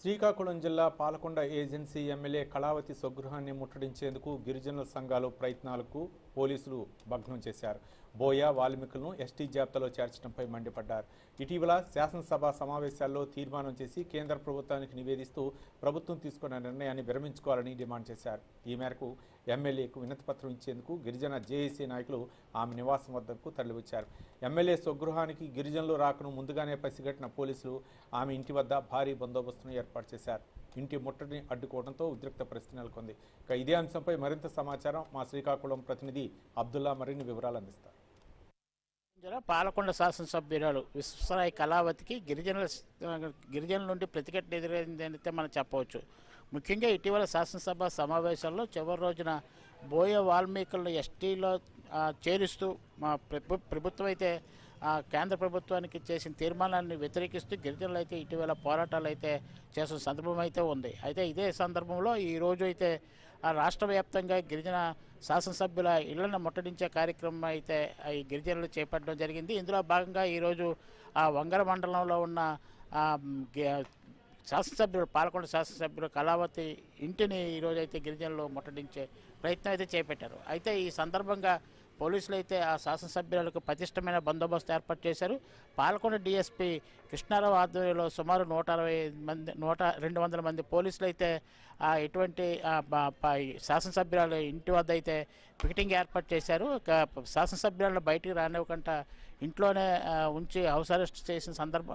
శ్రీకాకుళం జిల్లా Palakonda agency MLA Kalavathi స్వగృహాన్ని ముట్టడించేందుకు గిరిజనుల సంఘాలు ప్రయత్నాలకు పోలీసులు భగ్నం చేశారు. బోయ వాల్మీకులను ఎస్టీ జాబితాలో చేర్చడంపై మండిపడ్డారు. ఇటీవల శాసనసభ సమావేశాల్లో తీర్మానం చేసి కేంద్ర ప్రభుత్వానికి నివేదిస్తూ ప్రభుత్వం తీసుకున్న నిర్ణయాన్ని విరమించుకోవాలని డిమాండ్ చేశారు. ఈ మేరకు ఎమ్మెల్యేకు వినతిపత్రం ఇచ్చేందుకు గిరిజన జేఏసీ నాయకులు ఆమె నివాసం వద్దకు తరలివచ్చారు. ఎమ్మెల్యే స్వగృహానికి గిరిజనులు రాకను ముందుగానే పసిగట్టిన పోలీసులు ఆమె ఇంటి వద్ద భారీ బందోబస్తును ఏర్పాటు చేశారు. ఇంటి ముట్టడిని అడ్డుకోవడంతో ఉద్రిక్త పరిస్థితి నెలకొంది. ఇక ఇదే అంశంపై మరింత సమాచారం మా శ్రీకాకుళం ప్రతినిధి అబ్దుల్లా మరిన్ని వివరాలు అందిస్తారు. పాలకొండ శాసనసభ్యురాలు విశ్వరాయ్ కళావతికి గిరిజనుల గిరిజనుల నుండి ప్రతిఘటన ఎదురైందనైతే మనం చెప్పవచ్చు. ముఖ్యంగా ఇటీవల శాసనసభ సమావేశాల్లో చివరి రోజున బోయ వాల్మీకులను ఎస్టీలో చేరుస్తూ మా ప్రభు ప్రభుత్వం అయితే కేంద్ర ప్రభుత్వానికి చేసిన తీర్మానాన్ని వ్యతిరేకిస్తూ గిరిజనులు అయితే ఇటీవల పోరాటాలు అయితే చేసిన సందర్భం అయితే ఉంది. అయితే ఇదే సందర్భంలో ఈరోజు అయితే ఆ రాష్ట్ర వ్యాప్తంగా గిరిజన శాసనసభ్యుల ఇళ్ళను ముట్టడించే కార్యక్రమం అయితే ఈ గిరిజనులు చేపట్టడం జరిగింది. ఇందులో భాగంగా ఈరోజు ఆ వంగర మండలంలో ఉన్న శాసనసభ్యులు పాల్గొండ శాసనసభ్యులు కళావతి ఇంటిని ఈరోజు అయితే గిరిజనులు ముట్టడించే ప్రయత్నం అయితే చేపట్టారు. అయితే ఈ సందర్భంగా పోలీసులు అయితే ఆ శాసనసభ్యులకు పటిష్టమైన బందోబస్తు ఏర్పాటు చేశారు. పాల్కొండ డిఎస్పి కృష్ణారావు ఆధ్వర్యంలో సుమారు నూట అరవై మంది నూట రెండు వందల మంది పోలీసులు అయితే ఎటువంటి శాసనసభ్యురాలు శాసనసభ్యురాల ఇంటి వద్ద అయితే పికెటింగ్ ఏర్పాటు చేశారు. శాసనసభ్యులను బయటికి రానివ్వకుండా ఇంట్లోనే ఉంచి హౌస్ అరెస్ట్ చేసిన సందర్భ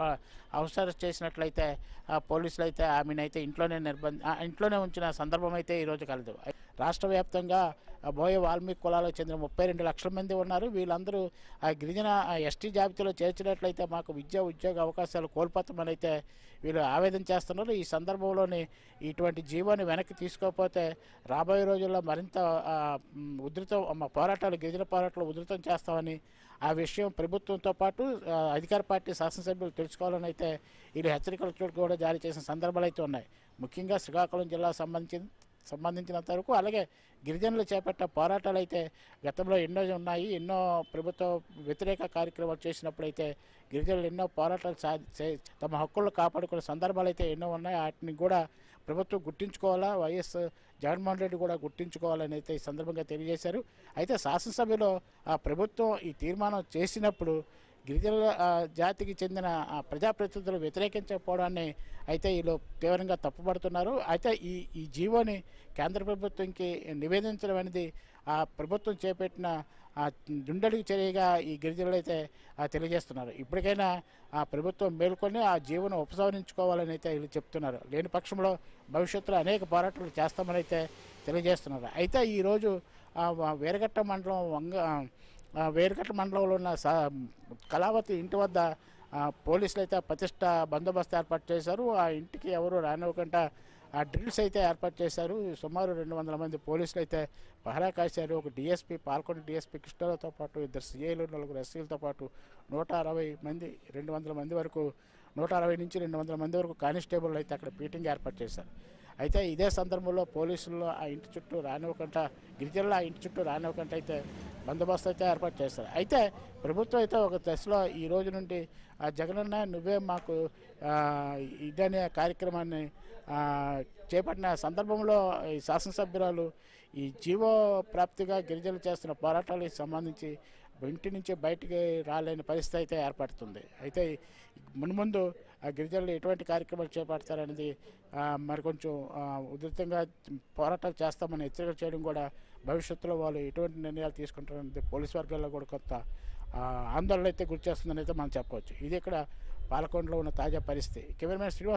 హౌస్ అరెస్ట్ చేసినట్లయితే ఆ, పోలీసులు అయితే ఆమెనైతే ఇంట్లోనే నిర్బంధ ఇంట్లోనే ఉంచిన సందర్భం అయితే ఈరోజు కలదు. రాష్ట్ర వ్యాప్తంగా ఆ, బోయ వాల్మీకి కులాలకు చెందిన ముప్పై రెండు లక్షల మంది ఉన్నారు. వీళ్ళందరూ ఆ గిరిజన ఎస్టీ జాబితాలో చేర్చినట్లయితే మాకు విద్య ఉద్యోగ అవకాశాలు కోల్పోతామని అయితే వీళ్ళు ఆవేదన చేస్తున్నారు. ఈ సందర్భంలోని ఇటువంటి జీవాన్ని వెనక్కి తీసుకోకపోతే రాబోయే రోజుల్లో మరింత ఉధృతం పోరాటాలు గిరిజన పోరాటాలు ఉధృతం చేస్తామని ఆ విషయం ప్రభుత్వంతో పాటు అధికార పార్టీ శాసనసభ్యులు తెలుసుకోవాలని అయితే వీళ్ళు హెచ్చరికలు కూడా జారీ చేసిన సందర్భాలు అయితే ఉన్నాయి. ముఖ్యంగా శ్రీకాకుళం జిల్లా సంబంధించిన సంబంధించినంత వరకు అలాగే గిరిజనులు చేపట్టే పోరాటాలు అయితే గతంలో ఎన్నో ఉన్నాయి ఎన్నో ప్రభుత్వ వ్యతిరేక కార్యక్రమాలు చేసినప్పుడైతే గిరిజనులు ఎన్నో పోరాటాలు సాధి తమ హక్కులను కాపాడుకునే సందర్భాలు అయితే ఎన్నో ఉన్నాయి. వాటిని కూడా ప్రభుత్వం గుర్తించుకోవాలా? వైఎస్ జగన్మోహన్ రెడ్డి కూడా గుర్తించుకోవాలని అయితే ఈ సందర్భంగా తెలియజేశారు. అయితే శాసనసభలో ఆ ప్రభుత్వం ఈ తీర్మానం చేసినప్పుడు గిరిజనుల జాతికి చెందిన ఆ, ప్రజాప్రతినిధులు వ్యతిరేకించకపోవడాన్ని అయితే వీళ్ళు తీవ్రంగా తప్పుపడుతున్నారు. అయితే ఈ ఈ జీవోని కేంద్ర ప్రభుత్వంకి నివేదించడం అనేది ఆ ప్రభుత్వం చేపట్టిన దుండడికి చర్యగా ఈ గిరిజనులు అయితే తెలియజేస్తున్నారు. ఇప్పటికైనా ఆ ప్రభుత్వం మేల్కొని ఆ జీవనం ఉపసంహరించుకోవాలని అయితే వీళ్ళు చెప్తున్నారు. లేని పక్షంలో భవిష్యత్తులో అనేక పోరాటాలు చేస్తామని అయితే తెలియజేస్తున్నారు. అయితే ఈరోజు వీరఘట్ట మండలం వంగ వేరుకట్ల మండలంలో ఉన్న కళావతి ఇంటి వద్ద పోలీసులు అయితే ప్రతిష్ట బందోబస్తు ఏర్పాటు చేశారు. ఆ ఇంటికి ఎవరు రానివ్వకుండా ఆ డ్రిల్స్ అయితే ఏర్పాటు చేశారు. సుమారు రెండు వందల మంది పోలీసులు అయితే పహరా కాశారు. ఒక డిఎస్పీ పాల్కొండ డిఎస్పీ కృష్ణాలతో పాటు ఇద్దరు సీఐలు నలుగురు ఎస్సీలతో పాటు నూట అరవై మంది రెండు వందల మంది వరకు నూట అరవై నుంచి రెండు వందల మంది వరకు కానిస్టేబుల్ అయితే అక్కడ మీటింగ్ ఏర్పాటు చేశారు. అయితే ఇదే సందర్భంలో పోలీసులు ఆ ఇంటి చుట్టూ రానివ్వకుండా గిరిజనులు ఆ ఇంటి చుట్టూ రానివ్వకుండా అయితే బందోబస్తు అయితే ఏర్పాటు చేస్తారు. అయితే ప్రభుత్వం అయితే ఒక దశలో ఈ రోజు నుండి ఆ జగనన్న నువ్వే మాకు ఇదనే కార్యక్రమాన్ని చేపట్టిన సందర్భంలో ఈ శాసనసభ్యురాలు ఈ జీవో ప్రాప్తిగా గిరిజనులు చేస్తున్న పోరాటాలకు సంబంధించి ఇంటి నుంచి బయటికి రాలేని పరిస్థితి అయితే ఏర్పడుతుంది. అయితే మున్ముందు ఆ గిరిజనులు ఎటువంటి కార్యక్రమాలు చేపడతారనేది మరి కొంచెం ఉధృతంగా పోరాటాలు చేస్తామని హెచ్చరిక చేయడం కూడా భవిష్యత్తులో వాళ్ళు ఎటువంటి నిర్ణయాలు తీసుకుంటారనేది పోలీస్ వర్గాల్లో కూడా కొంత ఆందోళన అయితే గురి చేస్తుందని అయితే మనం చెప్పవచ్చు. ఇది ఇక్కడ పాలకొండలో ఉన్న తాజా పరిస్థితి. కెమెరామెన్ శ్రీనివాస్